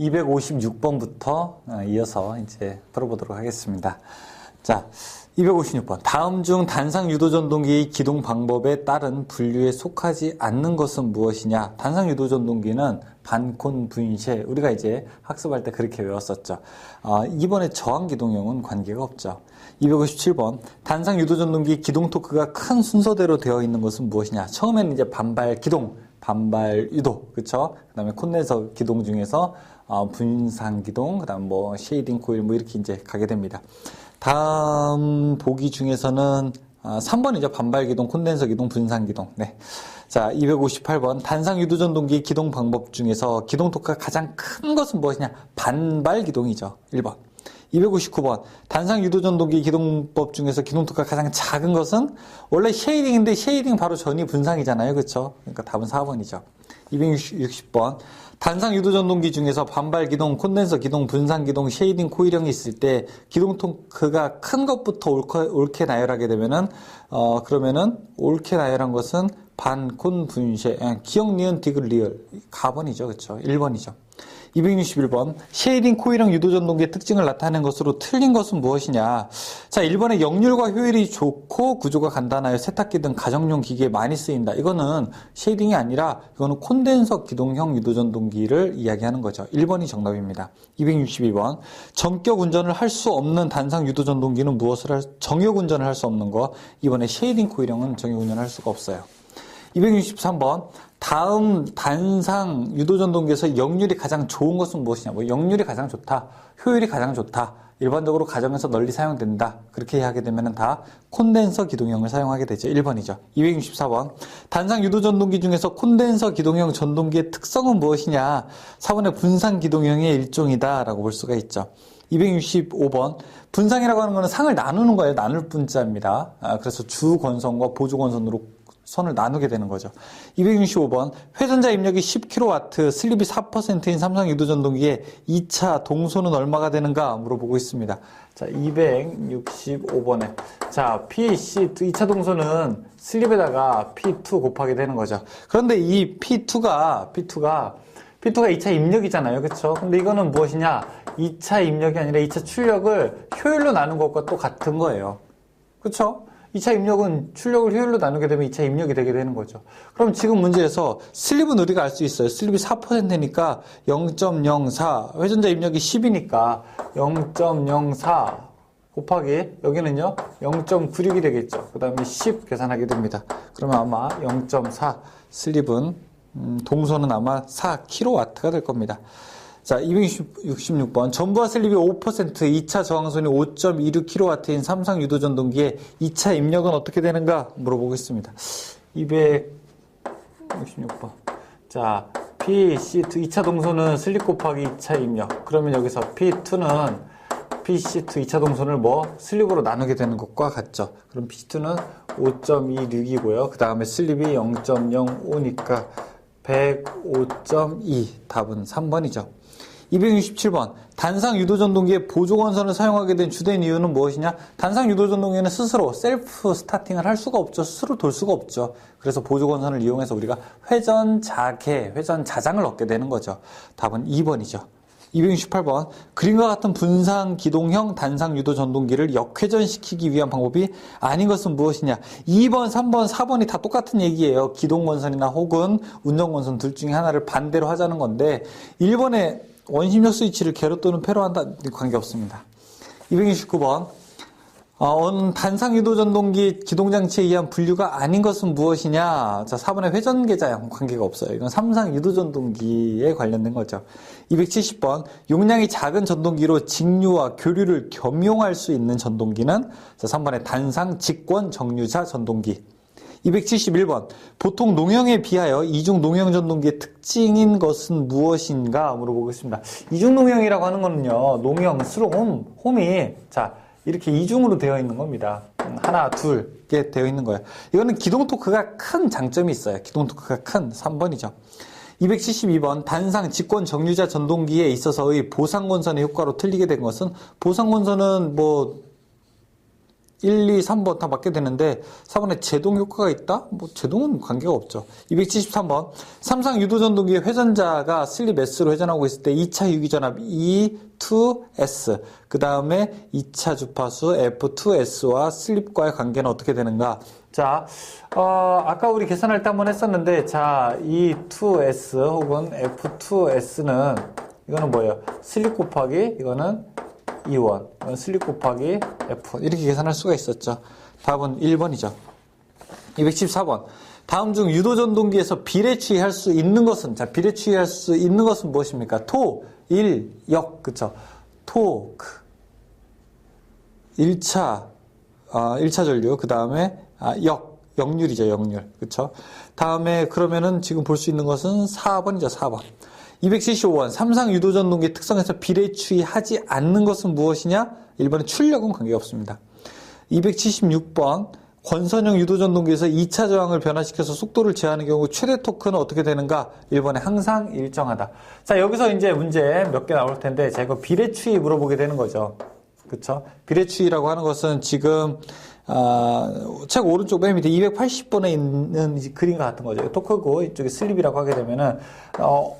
256번부터 어, 이어서 이제 풀어보도록 하겠습니다. 자, 256번. 다음 중 단상 유도 전동기의 기동 방법에 따른 분류에 속하지 않는 것은 무엇이냐? 단상 유도 전동기는 반콘 분쇄. 우리가 이제 학습할 때 그렇게 외웠었죠. 어, 이번에 저항 기동형은 관계가 없죠. 257번. 단상 유도 전동기 기동 토크가 큰 순서대로 되어 있는 것은 무엇이냐? 처음에는 이제 반발 기동, 반발 유도, 그쵸? 그 다음에 콘덴서 기동 중에서 어, 분산 기동, 그 다음 뭐 쉐이딩 코일 뭐 이렇게 이제 가게 됩니다. 다음 보기 중에서는 아, 3번이죠. 반발 기동, 콘덴서 기동, 분산 기동. 네. 자, 258번. 단상 유도 전동기 기동 방법 중에서 기동 토크가 가장 큰 것은 무엇이냐? 반발 기동이죠. 1번. 259번. 단상 유도 전동기 기동법 중에서 기동 토크가 가장 작은 것은 원래 쉐이딩인데 쉐이딩 바로 전이 분상이잖아요. 그렇죠? 그러니까 답은 4번이죠. 260번. 단상 유도 전동기 중에서 반발 기동, 콘덴서 기동, 분산 기동, 쉐이딩 코일형이 있을 때 기동 토크가 큰 것부터 옳게, 옳게 나열하게 되면은 어 그러면은 옳게 나열한 것은 반콘 분쇄, 예, 기억 니은 디귿 리얼 가번이죠, 그렇죠? 1번이죠. 261번 쉐이딩 코일형 유도 전동기의 특징을 나타내는 것으로 틀린 것은 무엇이냐? 자, 1번에 역률과 효율이 좋고 구조가 간단하여 세탁기 등 가정용 기기에 많이 쓰인다. 이거는 쉐이딩이 아니라 이거는 콘덴서 기동형 유도 전동기를 이야기하는 거죠. 1번이 정답입니다. 262번 전격 운전을 할 수 없는 단상 유도 전동기는 무엇을 할 정역 운전을 할 수 없는 거. 이번에 쉐이딩 코일형은 정역 운전을 할 수가 없어요. 263번 다음 단상 유도전동기에서 역률이 가장 좋은 것은 무엇이냐? 뭐 역률이 가장 좋다, 효율이 가장 좋다. 일반적으로 가정에서 널리 사용된다. 그렇게 하게 되면 다 콘덴서 기동형을 사용하게 되죠. 1번이죠. 264번. 단상 유도 전동기 중에서 콘덴서 기동형 전동기의 특성은 무엇이냐? 4번의 분산 기동형의 일종이다. 라고 볼 수가 있죠. 265번. 분상이라고 하는 것은 상을 나누는 거예요. 나눌 분자입니다. 아, 그래서 주 권선과 보조 권선으로 선을 나누게 되는 거죠. 265번 회전자 입력이 10kW, 슬립이 4%인 삼성 유도전동기의 2차 동소는 얼마가 되는가 물어보고 있습니다. 자, 265번에 자, PC 2차 동소는 슬립에다가 P2 곱하게 되는 거죠. 그런데 이 P2가 P2가 P2가 2차 입력이잖아요. 그렇죠? 근데 이거는 무엇이냐? 2차 입력이 아니라 2차 출력을 효율로 나눈 것과 또 같은 거예요. 그렇죠? 2차 입력은 출력을 효율로 나누게 되면 2차 입력이 되게 되는 거죠. 그럼 지금 문제에서 슬립은 우리가 알 수 있어요. 슬립이 4%니까 0.04, 회전자 입력이 10이니까 0.04 곱하기 여기는요 0.96이 되겠죠. 그 다음에 10 계산하게 됩니다. 그러면 아마 0.4 슬립은 음, 동선은 아마 4kW가 될 겁니다. 자, 266번. 전부와 슬립이 5%, 2차 저항선이 5.26kW인 삼성 유도 전동기의 2차 입력은 어떻게 되는가 물어보겠습니다. 266번. 자, P-C2 2차 동선은 슬립 곱하기 2차 입력. 그러면 여기서 P2는 P-C2 2차 동선을 뭐 슬립으로 나누게 되는 것과 같죠. 그럼 P2는 5.26이고요. 그 다음에 슬립이 0.05니까 105.2 답은 3번이죠. 267번 단상 유도전동기에 보조건선을 사용하게 된 주된 이유는 무엇이냐? 단상 유도전동기는 스스로 셀프 스타팅을 할 수가 없죠. 스스로 돌 수가 없죠. 그래서 보조건선을 이용해서 우리가 회전 자개, 회전 자장을 얻게 되는 거죠. 답은 2번이죠. 268번 그림과 같은 분산 기동형 단상 유도 전동기를 역회전시키기 위한 방법이 아닌 것은 무엇이냐 2번 3번 4번이 다 똑같은 얘기예요 기동 건선이나 혹은 운전 건선 둘 중에 하나를 반대로 하자는 건데 1번에 원심력 스위치를 개로 또는 패로 한다 관계없습니다. 269번 어, 단상 유도 전동기 기동 장치에 의한 분류가 아닌 것은 무엇이냐? 자, 4번의 회전 계좌형 관계가 없어요. 이건 삼상 유도 전동기에 관련된 거죠. 270번 용량이 작은 전동기로 직류와 교류를 겸용할 수 있는 전동기는 자, 3번의 단상 직권 정류자 전동기. 271번. 보통 농형에 비하여 이중 농형 전동기의 특징인 것은 무엇인가 물어보겠습니다. 이중 농형이라고 하는 거는요, 농형, 스로 홈, 홈이, 자, 이렇게 이중으로 되어 있는 겁니다. 하나, 둘, 이렇게 되어 있는 거예요. 이거는 기동 토크가 큰 장점이 있어요. 기동 토크가 큰 3번이죠. 272번 단상 직권 정류자 전동기에 있어서의 보상건선의 효과로 틀리게 된 것은 보상건선은 뭐 1, 2, 3번 다 맞게 되는데 4번에 제동 효과가 있다? 뭐 제동은 관계가 없죠. 273번 삼상 유도전동기의 회전자가 슬립 S로 회전하고 있을 때 2차 유기전압 E, 2S 그 다음에 2차 주파수 F2S와 슬립과의 관계는 어떻게 되는가? 자, 어, 아까 우리 계산할 때 한번 했었는데 자, 이 2S 혹은 F2S는 이거는 뭐예요? 슬립 곱하기 이거는 E1 이건 슬립 곱하기 F1 이렇게 계산할 수가 있었죠. 답은 1번이죠. 214번. 다음 중 유도전동기에서 비례취할 수 있는 것은 자 비례취할 수 있는 것은 무엇입니까? 토, 일, 역 그쵸? 토 크 1차 아, 1차 전류 그 다음에 아, 역 역률이죠 역률 그쵸? 다음에 그러면은 지금 볼 수 있는 것은 4번이죠 4번 275원 삼상 유도 전동기 특성에서 비례취하지 않는 것은 무엇이냐? 1번은 출력은 관계없습니다. 276번 권선형 유도 전동기에서 2차 저항을 변화시켜서 속도를 제한하는 경우 최대 토크는 어떻게 되는가? 1번에 항상 일정하다. 자, 여기서 이제 문제 몇 개 나올 텐데 제가 비례추이 물어보게 되는 거죠. 그쵸? 비례추이라고 하는 것은 지금 아, 책 오른쪽 맨 밑에 280번에 있는 그림과 같은 거죠. 토크고 이쪽에 슬립이라고 하게 되면은 어,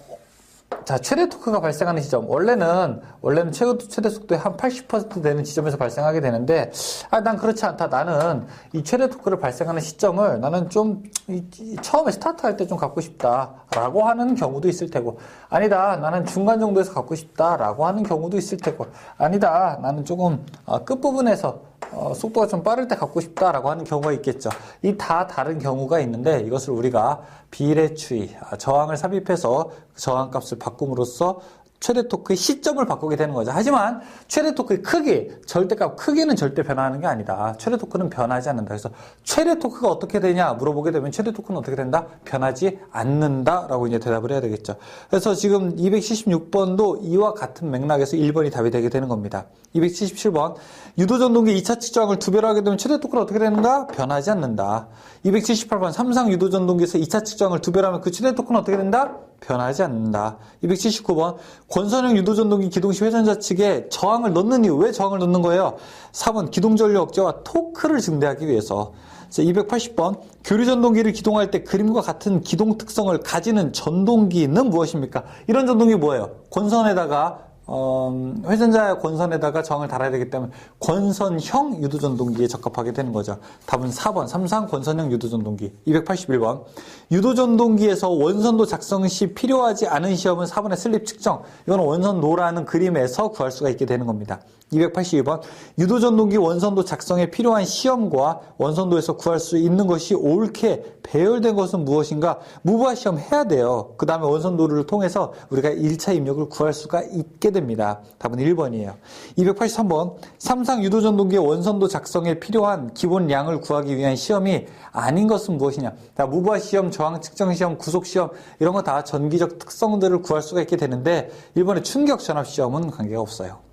자, 최대 토크가 발생하는 지점. 원래는, 원래는 최고, 최대 속도의 한 80% 되는 지점에서 발생하게 되는데, 아, 난 그렇지 않다. 나는 이 최대 토크를 발생하는 시점을 나는 좀, 이, 이, 처음에 스타트 할 때 좀 갖고 싶다. 라고 하는 경우도 있을 테고, 아니다. 나는 중간 정도에서 갖고 싶다. 라고 하는 경우도 있을 테고, 아니다. 나는 조금, 어, 끝부분에서 어, 속도가 좀 빠를 때 갖고 싶다라고 하는 경우가 있겠죠. 이 다 다른 경우가 있는데 이것을 우리가 비례 추이, 아, 저항을 삽입해서 그 저항값을 바꿈으로써 최대 토크의 시점을 바꾸게 되는 거죠. 하지만 최대 토크의 크기, 절대값 크기는 절대 변화하는 게 아니다. 최대 토크는 변하지 않는다. 그래서 최대 토크가 어떻게 되냐 물어보게 되면 최대 토크는 어떻게 된다? 변하지 않는다라고 이제 대답을 해야 되겠죠. 그래서 지금 276번도 이와 같은 맥락에서 1번이 답이 되게 되는 겁니다. 277번 유도전동기 2차 측정을 두 배로 하게 되면 최대 토크는 어떻게 되는가? 변하지 않는다. 278번 삼상 유도전동기에서 2차 측정을 두 배로 하면 그 최대 토크는 어떻게 된다? 변하지 않는다. 279번 권선형 유도전동기 기동시 회전자 측에 저항을 넣는 이유 왜 저항을 넣는 거예요? 4번 기동전류 억제와 토크를 증대하기 위해서 280번 교류전동기를 기동할 때 그림과 같은 기동 특성을 가지는 전동기는 무엇입니까? 이런 전동기 뭐예요? 권선에다가 어, 회전자 권선에다가 저항을 달아야 되기 때문에 권선형 유도전동기에 적합하게 되는 거죠. 답은 4번 삼상 권선형 유도전동기 281번 유도전동기에서 원선도 작성 시 필요하지 않은 시험은 4번의 슬립 측정 이건 원선도라는 그림에서 구할 수가 있게 되는 겁니다. 282번 유도 전동기 원선도 작성에 필요한 시험과 원선도에서 구할 수 있는 것이 옳게 배열된 것은 무엇인가 무부하 시험 해야 돼요. 그 다음에 원선도를 통해서 우리가 1차 입력을 구할 수가 있게 됩니다. 답은 1번이에요. 283번 삼상 유도 전동기의 원선도 작성에 필요한 기본량을 구하기 위한 시험이 아닌 것은 무엇이냐 자, 무부하 시험, 저항 측정 시험, 구속 시험 이런 거 다 전기적 특성들을 구할 수가 있게 되는데 1번의 충격 전압 시험은 관계가 없어요.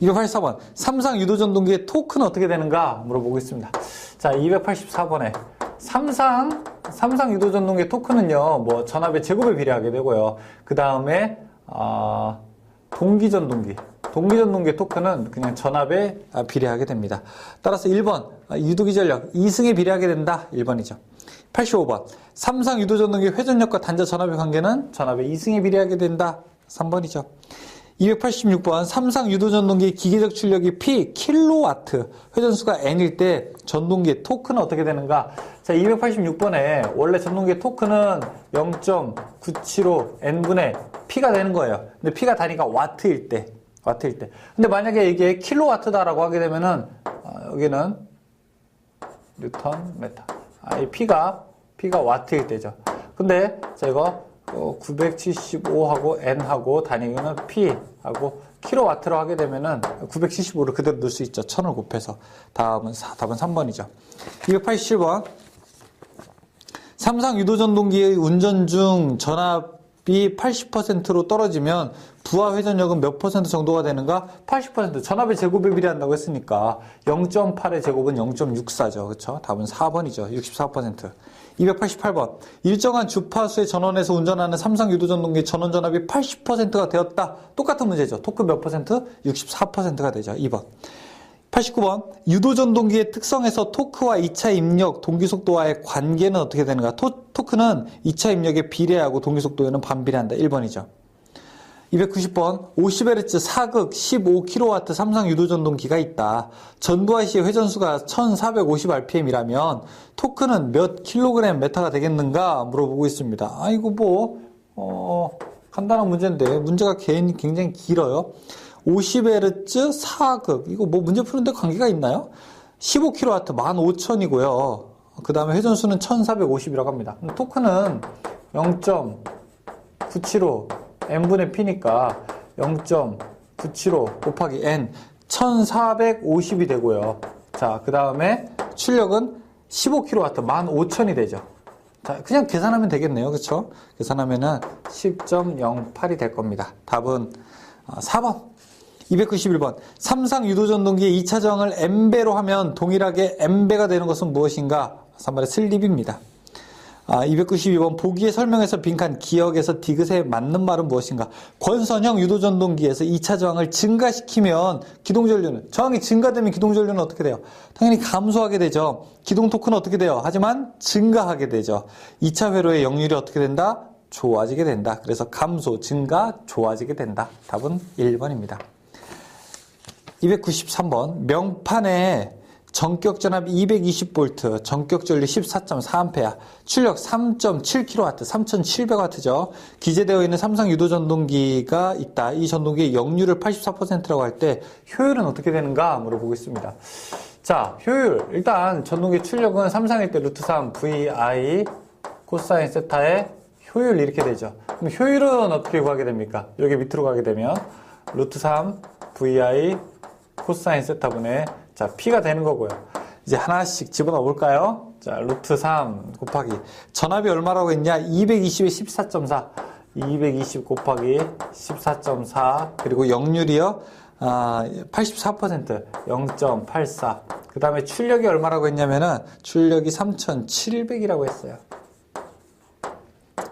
284번. 삼상 유도전동기의 토크는 어떻게 되는가 물어보고 있습니다. 자, 284번에 삼상, 삼상 유도전동기의 토크는요, 뭐, 전압의 제곱에 비례하게 되고요. 그 다음에, 어, 동기전동기. 동기전동기의 토크는 그냥 전압에 비례하게 됩니다. 따라서 1번, 유도기 전력 2승에 비례하게 된다. 1번이죠. 85번. 삼상 유도전동기 회전력과 단자 전압의 관계는 전압의 2승에 비례하게 된다. 3번이죠. 286번 삼상 유도 전동기 기계적 출력이 P 킬로와트 회전수가 N일 때 전동기의 토크는 어떻게 되는가? 자, 286번에 원래 전동기의 토크는 0.975 N분의 P가 되는 거예요. 근데 P가 단위가 와트일 때, 와트일 때. 근데 만약에 이게 킬로와트다라고 하게 되면은 어, 여기는 뉴턴 메타. 아, 이 P가 P가 와트일 때죠. 근데 자 이거 어, 975하고 N하고 단위는 P하고 킬로와트로 하게 되면은 975를 그대로 넣을 수 있죠. 1000을 곱해서. 다음은 4, 답은 3번이죠. 287번. 삼상 유도전동기의 운전 중 전압이 80%로 떨어지면 부하 회전력은 몇 퍼센트 정도가 되는가? 80% 전압의 제곱에 비례한다고 했으니까 0.8의 제곱은 0.64죠. 그렇죠? 답은 4번이죠. 64%. 288번. 일정한 주파수의 전원에서 운전하는 삼상 유도전동기 전원 전압이 80%가 되었다. 똑같은 문제죠. 토크 몇 퍼센트? 64%가 되죠. 2번. 89번 유도전동기의 특성에서 토크와 2차 입력 동기속도와의 관계는 어떻게 되는가? 토, 토크는 2차 입력에 비례하고 동기속도에는 반비례한다. 1번이죠. 290번 50Hz 사극 15kW 삼성 유도전동기가 있다. 전부하 시의 회전수가 1450rpm이라면 토크는 몇 킬로그램 메타가 되겠는가 물어보고 있습니다. 아 이거 뭐 어, 간단한 문제인데 문제가 굉장히 길어요. 50Hz 사극 이거 뭐 문제 푸는데 관계가 있나요? 15kW 15,000이고요. 그 다음에 회전수는 1450이라고 합니다. 토크는 0.975 n분의 p니까 0.975 곱하기 n 1450이 되고요. 자, 그 다음에 출력은 15kW 15,000이 되죠. 자, 그냥 계산하면 되겠네요. 그쵸? 계산하면은 10.08이 될 겁니다. 답은 4번. 291번. 삼상 유도전동기의 2차 저항을 M배로 하면 동일하게 M배가 되는 것은 무엇인가? 3번의 슬립입니다. 아, 292번 보기의 설명에서 빈칸 기억에서 디귿에 맞는 말은 무엇인가? 권선형 유도전동기에서 2차 저항을 증가시키면 기동전류는 저항이 증가되면 기동전류는 어떻게 돼요? 당연히 감소하게 되죠. 기동 토크는 어떻게 돼요? 하지만 증가하게 되죠. 2차 회로의 역률이 어떻게 된다? 좋아지게 된다. 그래서 감소, 증가, 좋아지게 된다. 답은 1번입니다. 293번 명판에 전격 전압 220V, 전격 전류 14.4A, 출력 3.7kW, 3,700W죠. 기재되어 있는 삼성 유도 전동기가 있다. 이 전동기의 역률을 84%라고 할 때 효율은 어떻게 되는가 물어보고 있습니다. 자, 효율. 일단 전동기 출력은 삼성일 때 루트 3 VI 코사인 세타의 효율 이렇게 되죠. 그럼 효율은 어떻게 구하게 됩니까? 여기 밑으로 가게 되면 루트 3 VI 코사인 세타분의 자, P가 되는 거고요. 이제 하나씩 집어넣어 볼까요? 자, 루트 3 곱하기 전압이 얼마라고 했냐? 220에 14.4 220 곱하기 14.4 그리고 역률이요 아, 84% 0.84. 그 다음에 출력이 얼마라고 했냐면은 출력이 3,700이라고 했어요.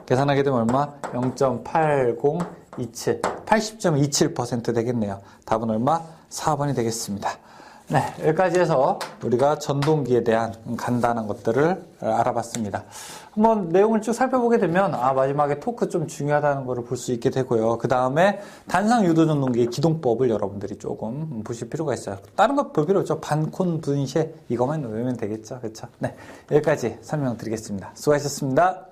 계산하게 되면 얼마? 0.8027. 80.27% 되겠네요. 답은 얼마? 4번이 되겠습니다. 네, 여기까지 해서 우리가 전동기에 대한 간단한 것들을 알아봤습니다. 한번 내용을 쭉 살펴보게 되면 아 마지막에 토크 좀 중요하다는 것을 볼 수 있게 되고요. 그 다음에 단상 유도 전동기의 기동법을 여러분들이 조금 보실 필요가 있어요. 다른 거볼 필요 없죠. 반콘 분쇄 이것만 외우면 되겠죠. 그렇죠? 네, 여기까지 설명드리겠습니다. 수고하셨습니다.